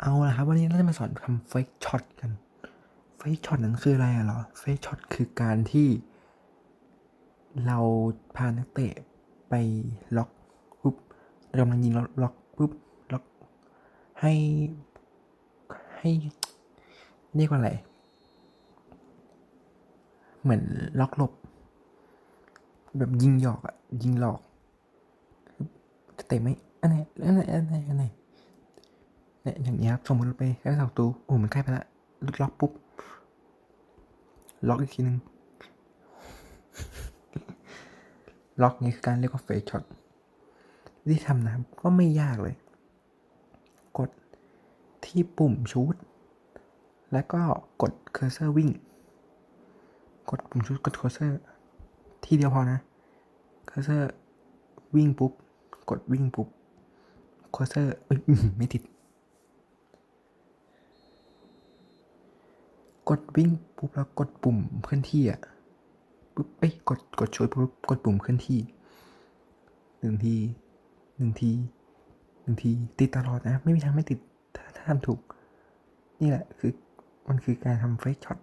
เอาละครับ วันนี้เราจะมาสอนทำเฟกช็อตกันเฟกช็อตนั้นคืออะไรอะหรอเฟกช็อตคือการที่เราพานักเตะไปล็อกปุ๊บเรากำลังยิงล็อกปุ๊บล็อกให้ให้เรียกว่าอะไร เหมือนล็อกหลบ แบบยิงหยอกอะยิงหลอกจะเตะไหมอันไหนอันไหนอันไหนอันไหน เนี่ยอย่างเงี้ยครับสมมติเราไปใกล้เสาตูโอ้มันใกล้ไปละล็อกปุ๊บ ล็อกอีกทีหนึ่งล็อกนี้คือการเรียกว่าเฟสช็อตวิธีทำนะครับก็ไม่ยากเลย กดที่ปุ่มชูดแล้วก็กดเคอร์เซอร์วิ่ง กดปุ่มชูดกดเคอร์เซอร์ทีเดียวพอนะเคอร์เซอร์วิ่งปุ๊บ กดวิ่งปุ๊บเคอร์เซอร์ไม่ติด กดวิ่งปุ๊บแล้วกดปุ่มเคลื่อนที่อะปุ๊บเอ้ยกดกดช่วยปุ๊บกดปุ่มเคลื่อนที่หนึ่งทีหนึ่งทีหนึ่งทีติดตลอดนะ ไม่มีทางไม่ติดถ้าถ้าทำถูก นี่แหละคือมันคือการทำเฟซช็อต